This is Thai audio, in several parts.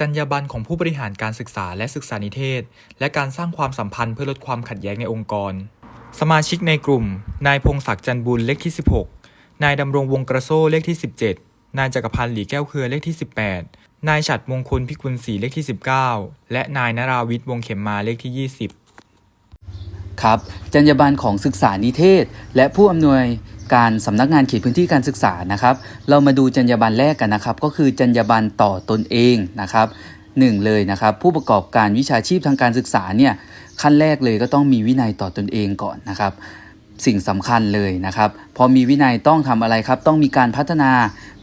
จรรยาบรรณของผู้บริหารการศึกษาและศึกษานิเทศ และการสร้างความสัมพันธ์เพื่อลดความขัดแย้งในองค์กร สมาชิกในกลุ่ม นายพงศักดิ์จันบุญเลขที่ 16 นายดำรงวงกระโซ่เลขที่ 17 นายจักรพันธ์หลีแก้วเครือเลขที่ 18 นายฉัดมงคลพิกุลศรีเลขที่ 19 และนายนราวิทย์วงเข็มมาเลขที่ 20 ครับจรรยาบรรณของศึกษานิเทศ และผู้อำนวย การสำนักงานเขตพื้นที่การศึกษานะครับ เรามาดูจรรยาบรรณแรกกันนะครับ ก็คือจรรยาบรรณต่อตนเองนะครับหนึ่งเลยนะครับ ผู้ประกอบการวิชาชีพทางการศึกษาเนี่ยขั้นแรกเลยก็ต้องมีวินัยต่อตนเองก่อนนะครับสิ่งสำคัญเลยนะครับ พอมีวินัยต้องทำอะไรครับ ต้องมีการพัฒนา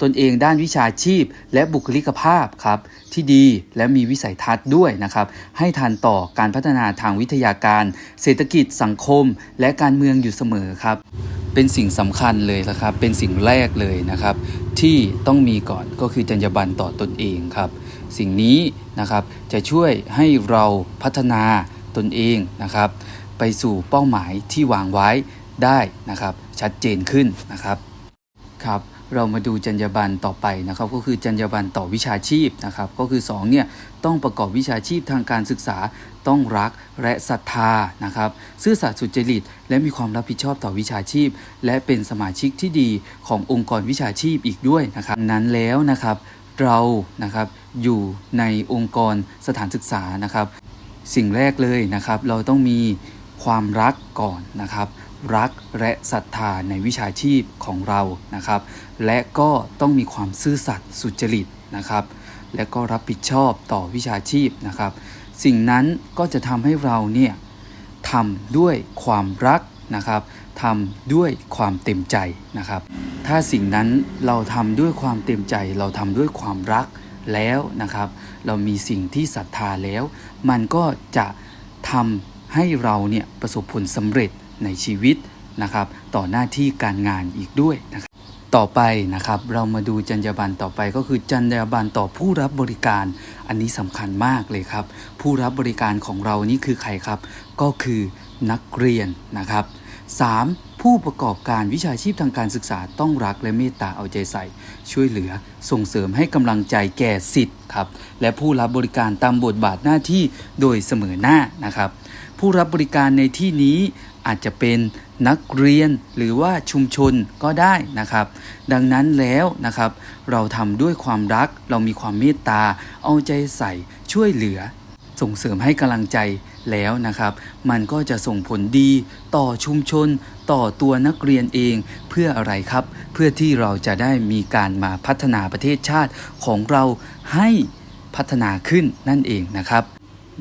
ตนเองด้านวิชาชีพ และบุคลิกภาพครับที่ดีและมีวิสัยทัศน์ด้วยนะครับ ให้ทันต่อการพัฒนาทางวิทยาการ เศรษฐกิจสังคม และการเมืองอยู่เสมอครับ เป็นสิ่งสำคัญเลยนะครับ เป็นสิ่งแรกเลยนะครับ ที่ต้องมีก่อนก็คือจรรยาบรรณต่อตนเองครับ สิ่งนี้นะครับจะช่วยให้เราพัฒนาตนเองนะครับ ไปสู่เป้าหมายที่วางไว้ได้นะครับ ชัดเจนขึ้นนะครับครับ เรามาดูจรรยาบรรณต่อไปนะครับก็คือจรรยาบรรณต่อวิชาชีพนะครับก็คือ2เนี่ยต้องประกอบวิชาชีพทางการศึกษาต้องรักและศรัทธานะครับซื่อสัตย์สุจริต และมีความรับผิดชอบต่อวิชาชีพ และเป็นสมาชิกที่ดีขององค์กรวิชาชีพอีกด้วยนะครับนั้นแล้วนะครับเรานะครับอยู่ในองค์กรสถานศึกษานะครับ สิ่งแรกเลยนะครับเราต้องมีความรักก่อนนะครับ รักและศรัทธาในวิชาชีพของเรานะครับ และก็ต้องมีความซื่อสัตย์สุจริตนะครับ และก็รับผิดชอบต่อวิชาชีพนะครับ สิ่งนั้นก็จะทำให้เราเนี่ยทำด้วยความรักนะครับทำด้วยความเต็มใจนะครับ ถ้าสิ่งนั้นเราทำด้วยความเต็มใจ เราทำด้วยความรักแล้วนะครับ เรามีสิ่งที่ศรัทธาแล้ว มันก็จะทำให้เราเนี่ยประสบผลสำเร็จในชีวิตนะครับ ต่อหน้าที่การงานอีกด้วยนะครับ ต่อไปนะครับเรามาดูจรรยาบรรณต่อไปก็คือจรรยาบรรณต่อผู้รับบริการ อันนี้สำคัญมากเลยครับ ผู้รับบริการของเรานี่คือใครครับ ก็คือนักเรียนนะครับ 3. ผู้ประกอบการวิชาชีพทางการศึกษาต้องรักและเมตตาเอาใจใส่ ช่วยเหลือส่งเสริมให้กำลังใจแก่สิทธิ์ครับและผู้รับบริการตามบทบาทหน้าที่โดยเสมอหน้านะครับ ผู้รับบริการในที่นี้ อาจจะเป็นนักเรียนหรือว่าชุมชนก็ได้นะครับ ดังนั้นแล้วนะครับ เราทำด้วยความรัก เรามีความเมตตา เอาใจใส่ช่วยเหลือ ส่งเสริมให้กำลังใจแล้วนะครับ มันก็จะส่งผลดีต่อชุมชน ต่อตัวนักเรียนเองเพื่ออะไรครับ เพื่อที่เราจะได้มีการมาพัฒนาประเทศชาติของเราให้พัฒนาขึ้นนั่นเองนะครับ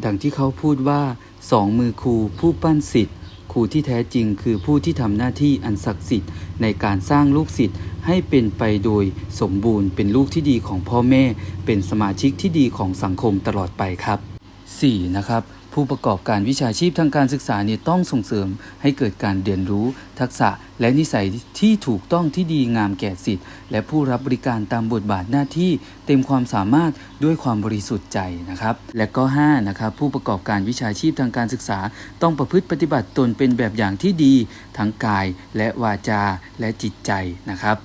ดังที่เขาพูดว่าสองมือครูผู้ปั้นสิทธิ รูที่แท้จริง คือผู้ที่ทำหน้าที่อันศักดิ์สิทธิ์ในการสร้างลูกศิษย์ให้เป็นไปโดยสมบูรณ์ เป็นลูกที่ดีของพ่อแม่ เป็นสมาชิกที่ดีของสังคมตลอดไปครับ 4. นะครับ ผู้ประกอบการวิชาชีพทางการศึกษาเนี่ยต้องส่งเสริมให้เกิดการเรียนรู้ ทักษะและนิสัยที่ถูกต้องที่ดีงามแก่สิทธิ์ และผู้รับบริการตามบทบาทหน้าที่เต็มความสามารถด้วยความบริสุทธิ์ใจนะครับ และก็5นะครับผู้ประกอบการวิชาชีพทางการศึกษา ต้องประพฤติปฏิบัติตนเป็นแบบอย่างที่ดี ทั้งกายและวาจาและจิตใจนะครับ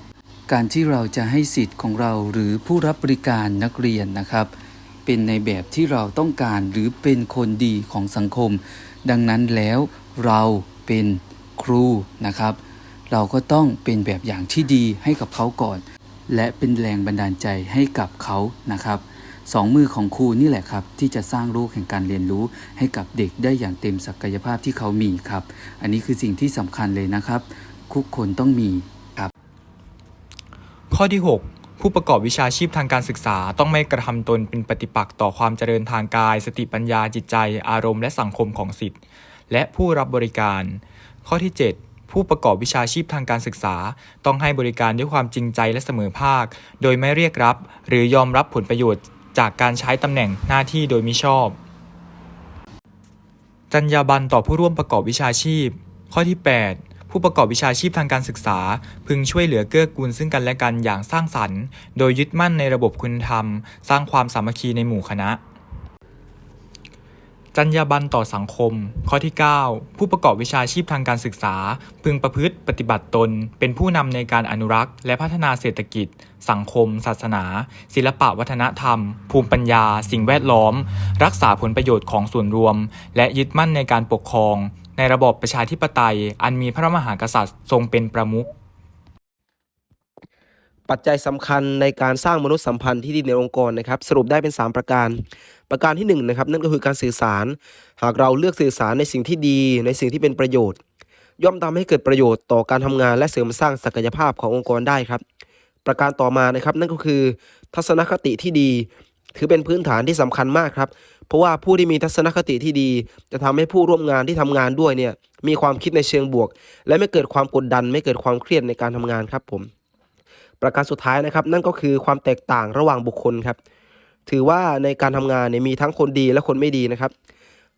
การที่เราจะให้สิทธิ์ของเราหรือผู้รับบริการนักเรียนนะครับ เป็นในแบบที่เราต้องการหรือเป็นคนดีของสังคม ดังนั้นแล้วเราเป็นครูนะครับ เราก็ต้องเป็นแบบอย่างที่ดีให้กับเขาก่อน และเป็นแรงบันดาลใจให้กับเขานะครับสองมือของครูนี่แหละครับ ที่จะสร้างโลกแห่งการเรียนรู้ให้กับเด็กได้อย่างเต็มศักยภาพที่เขามีครับ อันนี้คือสิ่งที่สำคัญเลยนะครับทุกคนต้องมีครับ ข้อที่ 6 ผู้ประกอบวิชาชีพทางการศึกษาต้องไม่กระทำตนเป็นปฏิปักษ์ต่อความเจริญทางกาย สติปัญญาจิตใจ อารมณ์และสังคมของสิทธิ์ และผู้รับบริการ ข้อที่ 7ผู้ประกอบวิชาชีพทางการศึกษา ต้องให้บริการด้วยความจริงใจและเสมอภาค โดยไม่เรียกรับ หรือยอมรับผลประโยชน์จากการใช้ตำแหน่งหน้าที่โดยมิชอบ จรรยาบรรณต่อผู้ร่วมประกอบวิชาชีพ ข้อที่ 8 ผู้ประกอบวิชาชีพทางการศึกษา พึงช่วยเหลือเกื้อกูลซึ่งกันและกันอย่างสร้างสรรค์ โดยยึดมั่นในระบบคุณธรรม สร้างความสามัคคีในหมู่คณะจรรยาบรรณต่อสังคม ข้อที่ 9 ผู้ประกอบวิชาชีพทางการศึกษา พึงประพฤติปฏิบัติตน เป็นผู้นำในการอนุรักษ์ และพัฒนาเศรษฐกิจ สังคม ศาสนา ศิลปะวัฒนธรรม ภูมิปัญญา สิ่งแวดล้อม รักษาผลประโยชน์ของส่วนรวม และยึดมั่นในการปกครอง ในระบอบประชาธิปไตย อันมีพระมหากษัตริย์ทรงเป็นประมุข ปัจจัยสำคัญในการสร้างมนุษยสัมพันธ์ที่ดีในองค์กรนะครับ สรุปได้เป็น 3 ประการ ประการที่1นะครับนั่นก็คือการสื่อสาร หากเราเลือกสื่อสารในสิ่งที่ดี ในสิ่งที่เป็นประโยชน์ ย่อมทำให้เกิดประโยชน์ต่อการทำงานและเสริมสร้างศักยภาพขององค์กรได้ครับ ประการต่อมานะครับนั่นก็คือ ทัศนคติที่ดี ถือเป็นพื้นฐานที่สำคัญมากครับ เพราะว่าผู้ที่มีทัศนคติที่ดี จะทำให้ผู้ร่วมงานที่ทำงานด้วยเนี่ยมีความคิดในเชิงบวก และไม่เกิดความกดดัน ไม่เกิดความเครียดในการทำงานครับผม ประการสุดท้ายนะครับ นั่นก็คือความแตกต่างระหว่างบุคคลครับ ถือว่าในการทำงานเนี่ยมีทั้งคนดีและคนไม่ดีนะครับ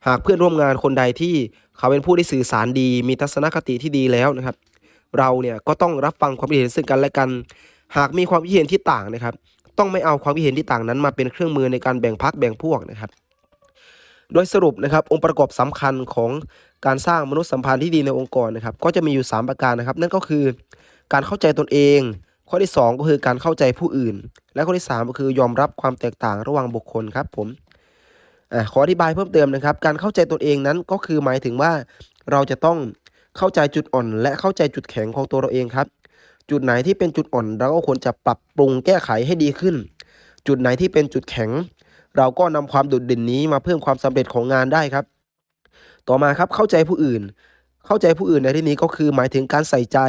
หากเพื่อนร่วมงานคนใดที่เขาเป็นผู้ที่สื่อสารดี มีทัศนคติที่ดีแล้วนะครับ เราเนี่ยก็ต้องรับฟังความคิดเห็นซึ่งกันและกัน หากมีความคิดเห็นที่ต่างนะครับ ต้องไม่เอาความคิดเห็นที่ต่างนั้นมาเป็นเครื่องมือในการแบ่งพรรคแบ่งพวกนะครับ โดยสรุปนะครับองค์ประกอบสำคัญของการสร้างมนุษยสัมพันธ์ที่ดีในองค์กรนะครับก็จะมีอยู่ 3 ประการนะครับ นั่นก็คือการเข้าใจตนเอง ข้อที่ 2 ก็คือการเข้าใจผู้อื่น และข้อที่ 3 ก็คือยอมรับความแตกต่างระหว่างบุคคลครับผมอะขออธิบายเพิ่มเติมนะครับ การเข้าใจตนเองนั้นก็คือหมายถึงว่าเราจะต้องเข้าใจจุดอ่อน และเข้าใจจุดแข็งของตัวเราเองครับ จุดไหนที่เป็นจุดอ่อนเราก็ควรจะปรับปรุงแก้ไขให้ดีขึ้น จุดไหนที่เป็นจุดแข็ง เราก็นำความโดดเด่นนี้มาเพิ่มความสำเร็จของงานได้ครับ ต่อมาครับเข้าใจผู้อื่น เข้าใจผู้อื่นในที่นี้ก็คือหมายถึงการใส่ใจ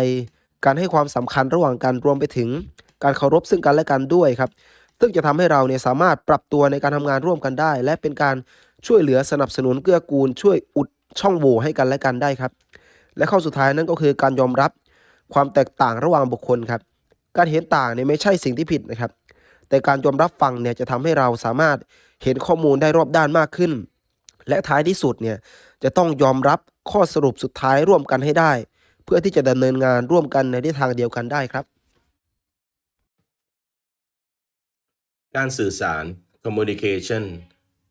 การให้ความสำคัญระหว่างกันรวมไปถึง การเคารพซึ่งกันและกันด้วยครับ ซึ่งจะทำให้เราเนี่ยสามารถปรับตัวในการทำงานร่วมกันได้ และเป็นการช่วยเหลือสนับสนุนเกื้อกูล ช่วยอุดช่องโหว่ให้กันและกันได้ครับ และข้อสุดท้ายนั่นก็คือการยอมรับความแตกต่างระหว่างบุคคลครับ การเห็นต่างเนี่ยไม่ใช่สิ่งที่ผิดนะครับ แต่การยอมรับฟังเนี่ยจะทำให้เราสามารถเห็นข้อมูลได้รอบด้านมากขึ้น และท้ายที่สุดเนี่ยจะต้องยอมรับข้อสรุปสุดท้ายร่วมกันให้ได้ เพื่อที่จะดำเนินงานร่วมกันในทิศทางเดียวกันได้ครับ การสื่อสาร communication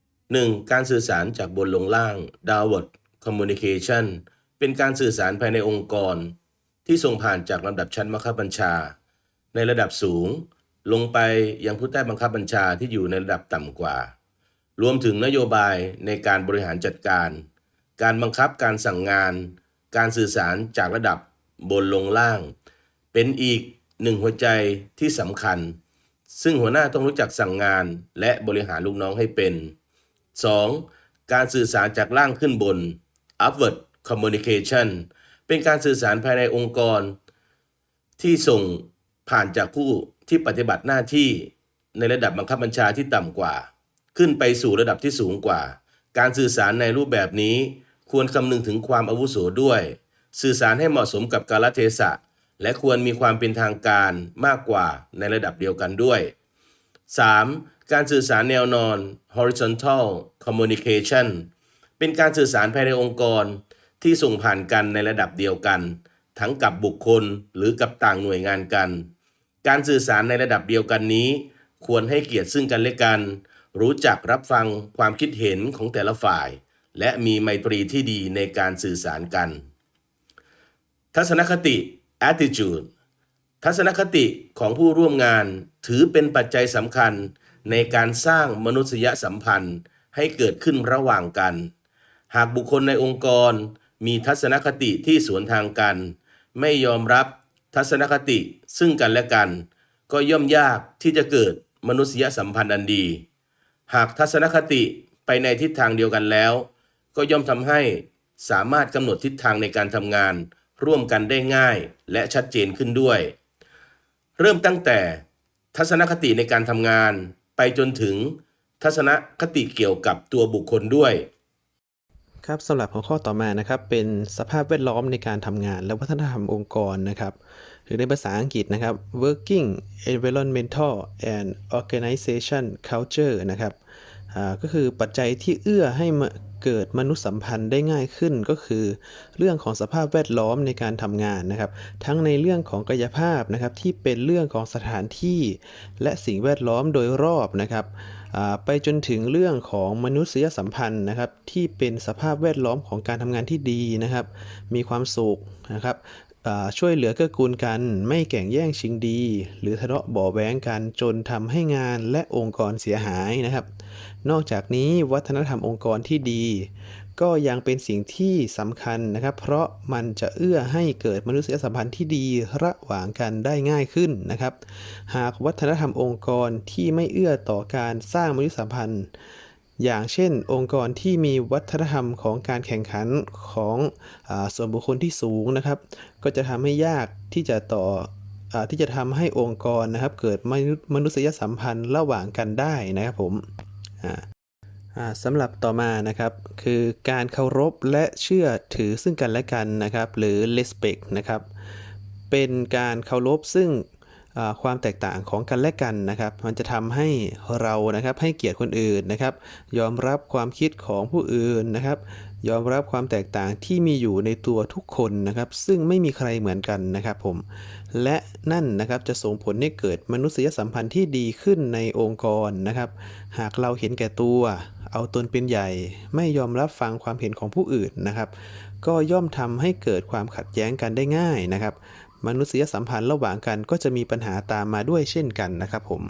1. การสื่อสารจากบนลงล่าง downward communication เป็นการสื่อสารภายในองค์กร ที่ส่งผ่านจากลำดับชั้นบังคับัญชา ในระดับสูง ลงไปยังผู้ใต้บังคับบัญชาที่อยู่ในระดับต่ำกว่า รวมถึงนโยบายในการบริหารจัดการ การบังคับการสั่งงาน การสื่อสารจากระดับบนลงล่าง เป็นอีกหนึ่งหัวใจที่สำคัญ ซึ่งหัวหน้าต้องรู้จักสั่งงานและบริหารลูกน้องให้เป็น 2. การสื่อสารจากล่างขึ้นบน upward communication เป็นการสื่อสารภายในองค์กร ที่ส่งผ่านจากผู้ ที่ปฏิบัติหน้าที่ในระดับบังคับบัญชาที่ต่ำกว่า ขึ้นไปสู่ระดับที่สูงกว่า การสื่อสารในรูปแบบนี้ควรคำนึงถึงความอาวุโสด้วย สื่อสารให้เหมาะสมกับกาลเทศะ และควรมีความเป็นทางการมากกว่าในระดับเดียวกันด้วย 3. การสื่อสารแนวนอน horizontal communication เป็นการสื่อสารภายในองค์กรที่ส่งผ่านกันในระดับเดียวกัน ทั้งกับบุคคลหรือกับต่างหน่วยงานกัน การสื่อสารในระดับเดียวกันนี้ ควรให้เกียรติซึ่งกันและกัน รู้จักรับฟังความคิดเห็นของแต่ละฝ่าย และมีไมตรีที่ดีในการสื่อสารกัน ทัศนคติ attitude ทัศนคติของผู้ร่วมงานถือเป็นปัจจัยสำคัญในการสร้างมนุษยสัมพันธ์ให้เกิดขึ้นระหว่างกัน หากบุคคลในองค์กรมีทัศนคติที่สวนทางกัน ไม่ยอมรับ ทัศนคติซึ่งกันและกัน ก็ย่อมยากที่จะเกิดมนุษยสัมพันธ์อันดี หากทัศนคติไปในทิศทางเดียวกันแล้ว ก็ย่อมทำให้สามารถกำหนดทิศทางในการทำงาน ร่วมกันได้ง่ายและชัดเจนขึ้นด้วย เริ่มตั้งแต่ทัศนคติในการทำงาน ไปจนถึงทัศนคติเกี่ยวกับตัวบุคคลด้วย ครับสำหรับหัวข้อต่อมานะครับเป็นสภาพแวดล้อมในการทำงาน และวัฒนธรรมองค์กรนะครับหรือในภาษาอังกฤษนะครับ working environmental and organization culture นะครับ ก็คือปัจจัยที่เอื้อให้เกิดมนุษยสัมพันธ์ได้ง่ายขึ้นก็คือ เรื่องของสภาพแวดล้อมในการทำงานนะครับ ทั้งในเรื่องของกายภาพนะครับที่เป็นเรื่องของสถานที่ และสิ่งแวดล้อมโดยรอบนะครับไปจนถึงเรื่องของมนุษยสัมพันธ์นะครับที่เป็นสภาพแวดล้อมของการทำงานที่ดีนะครับ มีความสุขนะครับ ช่วยเหลือเกื้อกูลกัน ไม่แข่งแย่งชิงดี หรือทะเลาะเบ่อแว้งกันจนทำให้งานและองค์กรเสียหายนะครับ นอกจากนี้วัฒนธรรมองค์กรที่ดี ก็ยังเป็นสิ่งที่สำคัญนะครับ เพราะมันจะเอื้อให้เกิดมนุษยสัมพันธ์ที่ดีระหว่างกันได้ง่ายขึ้นนะครับ หากวัฒนธรรมองค์กรที่ไม่เอื้อต่อการสร้างมนุษยสัมพันธ์ อย่างเช่น องค์กรที่มีวัฒนธรรมของการแข่งขันของอส่วนบุคคลที่สูงนะครับ ก็จะทำให้ยากที่จะต่ออที่จะทำให้องค์กรนะครับ เกิดมนุษมนุษยสัมพันธ์ระหว่างกันได้นะครับผมอ่าอ่าสำหรับต่อมานะครับ คือการเคารพและเชื่อถือซึ่งกันและกันนะครับ หรือ respect นะครับ เป็นการเคารพซึ่ง ความแตกต่างของกันและกันนะครับ มันจะทำให้เรานะครับให้เกียรติคนอื่นนะครับ ยอมรับความคิดของผู้อื่นนะครับ ยอมรับความแตกต่างที่มีอยู่ในตัวทุกคนนะครับ ซึ่งไม่มีใครเหมือนกันนะครับผม และนั่นนะครับจะส่งผลให้เกิดมนุษยสัมพันธ์ที่ดีขึ้นในองค์กรนะครับ หากเราเห็นแก่ตัว เอาตนเป็นใหญ่ ไม่ยอมรับฟังความเห็นของผู้อื่นนะครับ ก็ย่อมทำให้เกิดความขัดแย้งกันได้ง่ายนะครับ มนุษยสัมพันธ์ระหว่างกันก็จะมีปัญหาตามมาด้วยเช่นกันนะครับผม